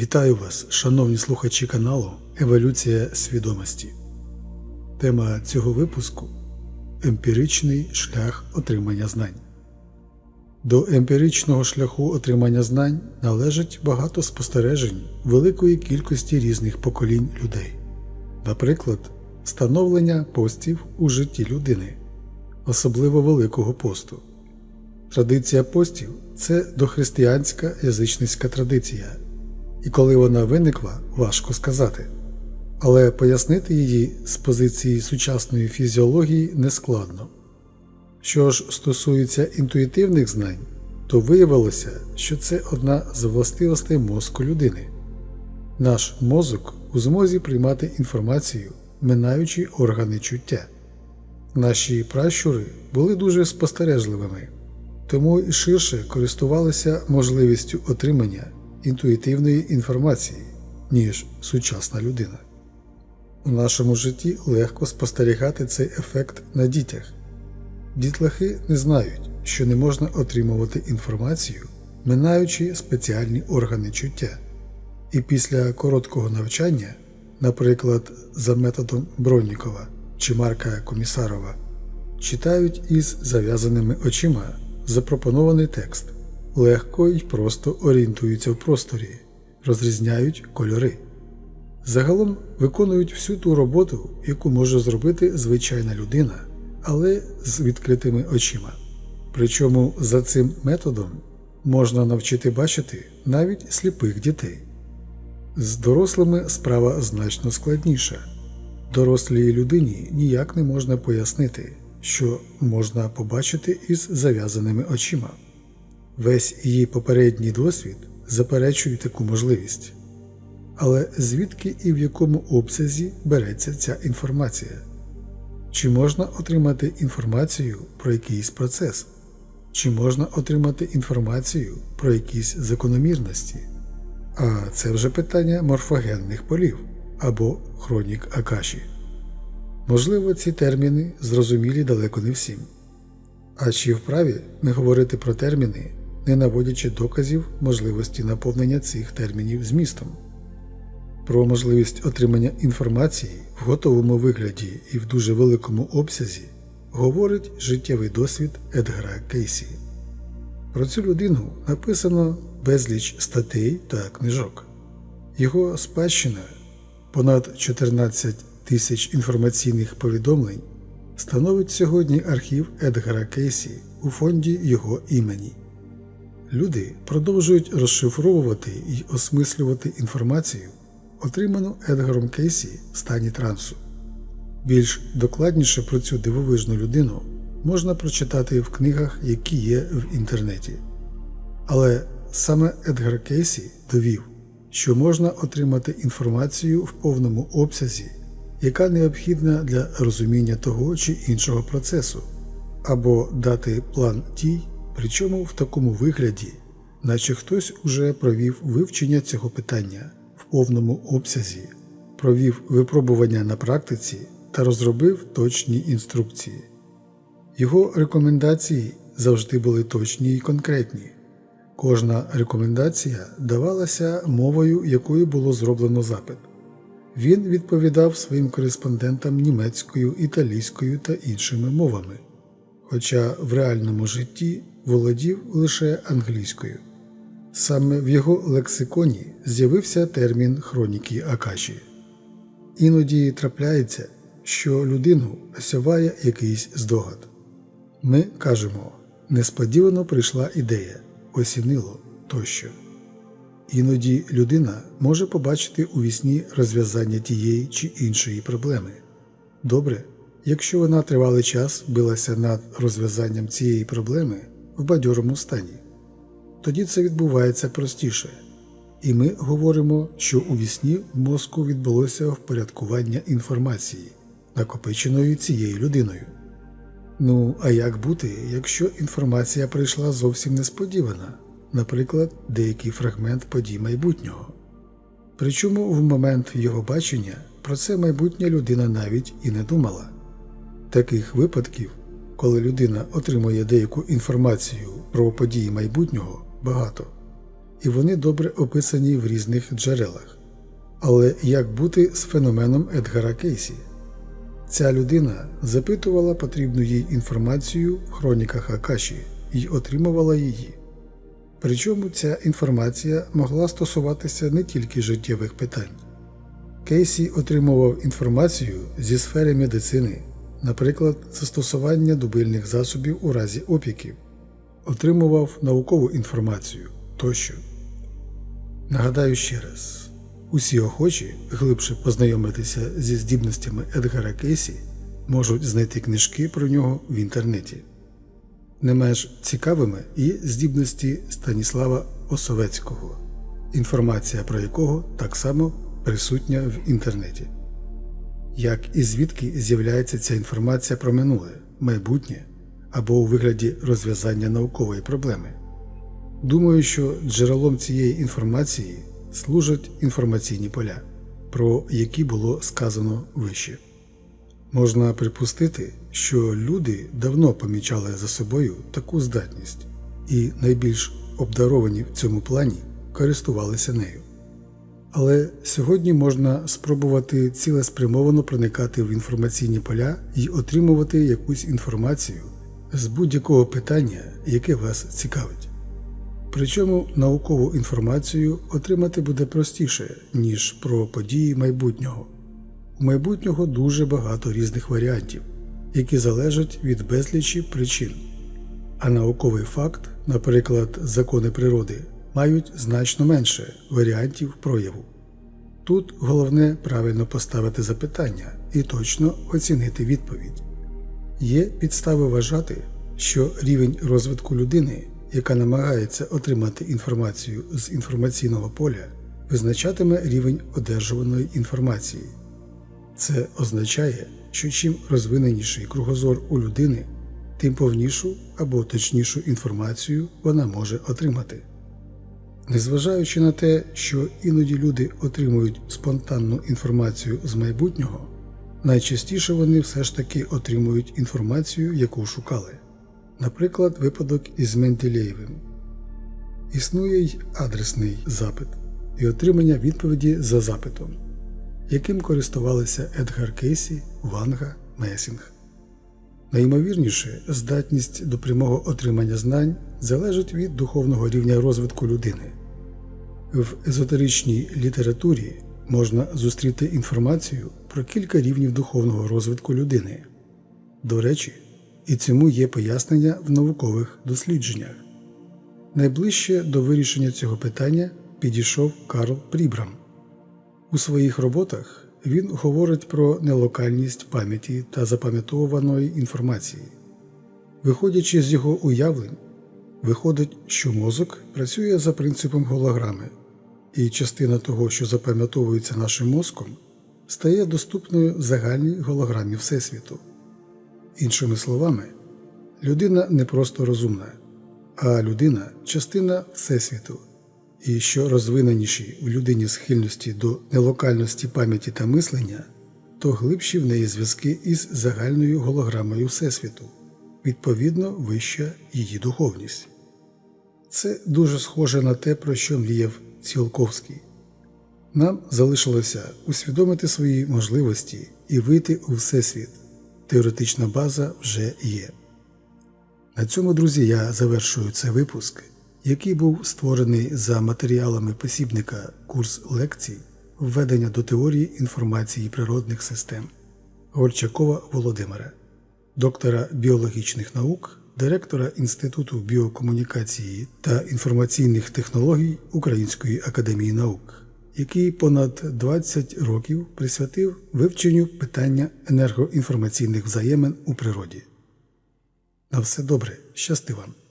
Вітаю вас, шановні слухачі каналу Еволюція свідомості. Тема цього випуску емпіричний шлях отримання знань. До емпіричного шляху отримання знань належить багато спостережень великої кількості різних поколінь людей, наприклад, становлення постів у житті людини, особливо Великого посту. Традиція постів це дохристиянська язичницька традиція, і коли вона виникла, важко сказати. Але пояснити її з позиції сучасної фізіології нескладно. Що ж стосується інтуїтивних знань, то виявилося, що це одна з властивостей мозку людини. Наш мозок у змозі приймати інформацію, минаючи органи чуття. Наші пращури були дуже спостережливими, тому і ширше користувалися можливістю отримання інтуїтивної інформації, ніж сучасна людина. У нашому житті легко спостерігати цей ефект на дітях. Дітлахи не знають, що не можна отримувати інформацію, минаючи спеціальні органи чуття. І після короткого навчання, наприклад, за методом Броннікова чи Марка Комісарова, читають із зав'язаними очима запропонований текст, легко і просто орієнтуються в просторі, розрізняють кольори. Загалом виконують всю ту роботу, яку може зробити звичайна людина, але з відкритими очима. Причому за цим методом можна навчити бачити навіть сліпих дітей. З дорослими справа значно складніша. Дорослій людині ніяк не можна пояснити, що можна побачити із зав'язаними очима. Весь її попередній досвід заперечує таку можливість. Але звідки і в якому обсязі береться ця інформація? Чи можна отримати інформацію про якийсь процес? Чи можна отримати інформацію про якісь закономірності? А це вже питання морфогенних полів або хронік Акаші. Можливо, ці терміни зрозумілі далеко не всім. А чи вправі ми говорити про терміни, не наводячи доказів можливості наповнення цих термінів змістом? Про можливість отримання інформації в готовому вигляді і в дуже великому обсязі говорить життєвий досвід Едгара Кейсі. Про цю людину написано безліч статей та книжок. Його спадщина понад 14 тисяч інформаційних повідомлень становить сьогодні архів Едгара Кейсі у фонді його імені. Люди продовжують розшифровувати і осмислювати інформацію, отриману Едгаром Кейсі в стані трансу. Більш докладніше про цю дивовижну людину можна прочитати в книгах, які є в інтернеті. Але саме Едгар Кейсі довів, що можна отримати інформацію в повному обсязі, яка необхідна для розуміння того чи іншого процесу, або дати план дій, причому в такому вигляді, наче хтось уже провів вивчення цього питання в повному обсязі, провів випробування на практиці та розробив точні інструкції. Його рекомендації завжди були точні і конкретні. Кожна рекомендація давалася мовою, якою було зроблено запит. Він відповідав своїм кореспондентам німецькою, італійською та іншими мовами, хоча в реальному житті володів лише англійською. Саме в його лексиконі з'явився термін хроніки Акаші. Іноді трапляється, що людину осяває якийсь здогад. Ми кажемо, несподівано прийшла ідея, осінило тощо. Іноді людина може побачити у вісні розв'язання тієї чи іншої проблеми. Добре, якщо вона тривалий час билася над розв'язанням цієї проблеми в бадьорому стані, тоді це відбувається простіше, і ми говоримо, що у вісні в мозку відбулося впорядкування інформації, накопиченої цією людиною. Ну, а як бути, якщо інформація прийшла зовсім несподівана, наприклад, деякий фрагмент подій майбутнього? Причому в момент його бачення про це майбутня людина навіть і не думала. Таких випадків, коли людина отримує деяку інформацію про події майбутнього, багато. і вони добре описані в різних джерелах. Але як бути з феноменом Едгара Кейсі? Ця людина запитувала потрібну їй інформацію в хроніках Акаші і отримувала її. Причому ця інформація могла стосуватися не тільки життєвих питань. Кейсі отримував інформацію зі сфери медицини, наприклад, застосування дубильних засобів у разі опіків, отримував наукову інформацію тощо. Нагадаю ще раз: усі охочі глибше познайомитися зі здібностями Едгара Кейсі можуть знайти книжки про нього в інтернеті. Не менш цікавими і здібності Станіслава Осовецького, інформація про якого так само присутня в інтернеті. Як і звідки з'являється ця інформація про минуле, майбутнє або у вигляді розв'язання наукової проблеми? Думаю, що джерелом цієї інформації служать інформаційні поля, про які було сказано вище. Можна припустити, що люди давно помічали за собою таку здатність, і найбільш обдаровані в цьому плані користувалися нею. Але сьогодні можна спробувати цілеспрямовано проникати в інформаційні поля і отримувати якусь інформацію з будь-якого питання, яке вас цікавить. Причому наукову інформацію отримати буде простіше, ніж про події майбутнього. У майбутнього дуже багато різних варіантів, які залежать від безлічі причин. А науковий факт, наприклад, закони природи, мають значно менше варіантів прояву. Тут головне правильно поставити запитання і точно оцінити відповідь. Є підстави вважати, що рівень розвитку людини, яка намагається отримати інформацію з інформаційного поля, визначатиме рівень одержуваної інформації. Це означає, що чим розвиненіший кругозор у людини, тим повнішу або точнішу інформацію вона може отримати. Незважаючи на те, що іноді люди отримують спонтанну інформацію з майбутнього, найчастіше вони все ж таки отримують інформацію, яку шукали. Наприклад, випадок із Менделєєвим. Існує й адресний запит і отримання відповіді за запитом, яким користувалися Едгар Кейсі, Ванга, Месінг. Найімовірніше, здатність до прямого отримання знань залежить від духовного рівня розвитку людини. В езотеричній літературі можна зустріти інформацію про кілька рівнів духовного розвитку людини. До речі, і цьому є пояснення в наукових дослідженнях. Найближче до вирішення цього питання підійшов Карл Прібрам. У своїх роботах він говорить про нелокальність пам'яті та запам'ятовуваної інформації. Виходячи з його уявлень, виходить, що мозок працює за принципом голограми, і частина того, що запам'ятовується нашим мозком, стає доступною загальній голограмі Всесвіту. Іншими словами, людина не просто розумна, а людина частина Всесвіту і що розвиненіші в людині схильності до нелокальності пам'яті та мислення, то глибші в неї зв'язки із загальною голограмою Всесвіту, відповідно вища її духовність. Це дуже схоже на те, про що мріяв Ціолковський. Нам залишилося усвідомити свої можливості і вийти у Всесвіт. Теоретична база вже є. На цьому, друзі, я завершую цей випуск який був створений за матеріалами посібника курс лекцій введення до теорії інформації природних систем Горчакова Володимира, доктора біологічних наук, директора Інституту біокомунікації та інформаційних технологій Української академії наук, який понад 20 років присвятив вивченню питання енергоінформаційних взаємин у природі. На все добре, щасти вам!